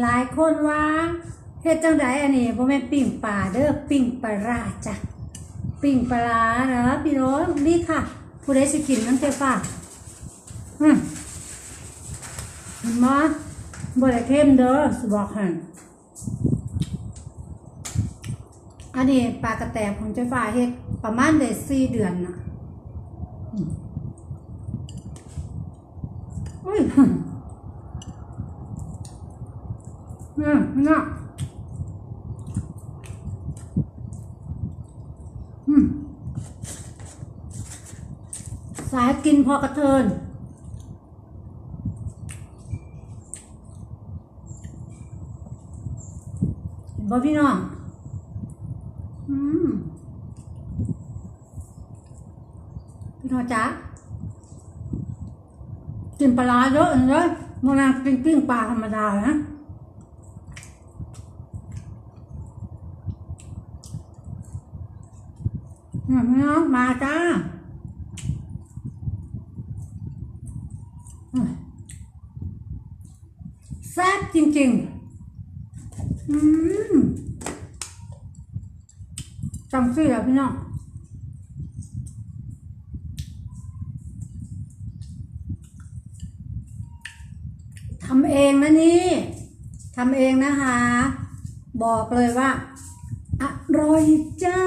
หลายคนว่าเฮ็ดจังไดอันนี้บ่แม่นปิ้งปลาเด้อปิ้งปลาร้าจ้ะปิ้งปลาร้านะพี่น้องนี่ค่ะ ผู้ใดสิกินน้ำเจ้าฟ้าอืมเห็นบ่ได้เค็มเด้อสิบอกให้อันนี้ปลากระแตของเจ้าฟ้าเฮ็ดประมาณได้4เดือนน่ะอุ้ย มอุ้ยอืมน่ะอืมสายกินพอกระเทินเห็นบ่พี่น้องอืมพี่น้องจ๊ะกินปลาเยอะเลยมันนางกินปิ้งปลาธรรมดานะ อืม พี่น้องมาจ้าแซ่บจริงๆ อืมจังซี่แล้วพี่น้องทำเองนะนี่ทำเองนะคะ บอกเลยว่า อร่อยจ้า